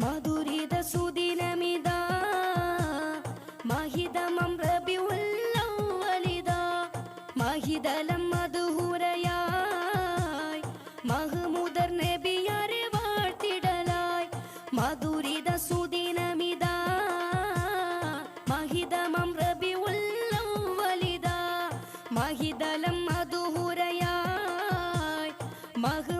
മധുരിത സുദിനമിതാ മഹിതമം റബിഉല്ലവലിതാ മഹിതലം മധുഹുരയായി മഹ്മുദർ നബിയാരെ വാഴ്ത്തിടലായി മധുരിത സുദിനമിതാ മഹിതമം റബിഉല്ലവലിതാ മഹിതലം മധുഹുരയായി മഹ്മുദർ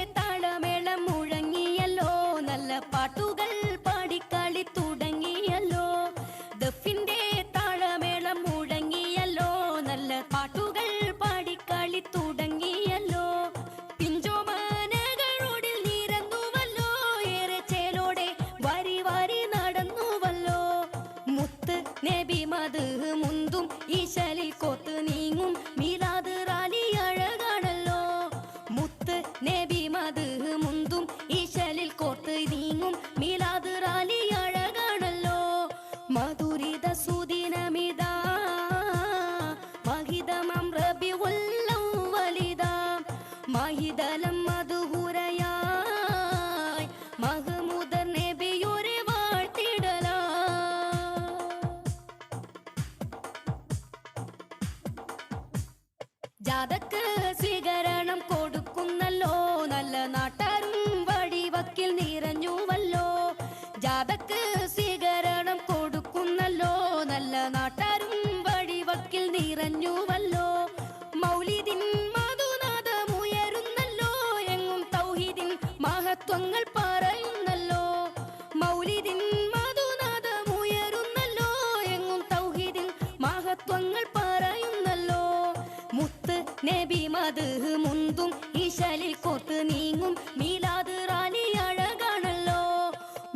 നബി മത് മുന്തും ഈശലിൽ കൊത്ത് നീങ്ങും മീലാദ് റാലി അഴകാണല്ലോ. മുത്ത് നബി മത് മുന്തും ഈശലിൽ കോർത്ത് നീങ്ങും മീലാദ് റാലി അഴകാണല്ലോ. മധുരിത സുദിനമിതാ മഹിതമം റബിഉല്ലവലിതാ മഹിതലം ജാതക്ക് സ്വീകരണം കൊടുക്കുന്നല്ലോ. നല്ല നാട്ടാരും വഴിവക്കിൽ നിറഞ്ഞുവല്ലോ. ജാതക്ക് നബി മത് മുന്തും ഈശലിൽ കൊത്ത് നീങ്ങും മീലാദ് റാലി അഴകാണല്ലോ.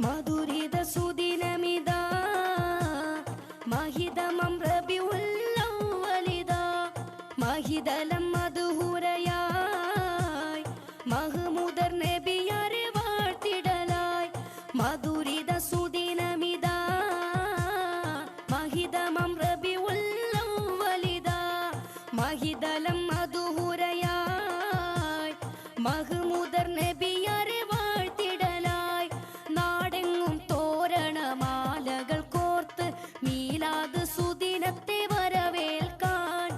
മധുരിത സുദിനമിത മഹിതമം റബിഉല്ലവലിതാ മഹിതലം മധുഹുരയായി മഹ്മുദർ നബിയാരെ വാഴ്ത്തിടലായി മധുരിത സുദിനമിത മഹിതമം റബിഉല്ലവലിതാ മഹിതലം മുതർ സുദിനത്തെ വരവേൽക്കാൻ.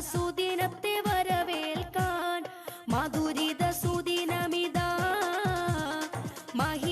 സുദിനത്തെ വരവേൽക്കാൻ. മധുരിത സുദിനമിതാ. മഹി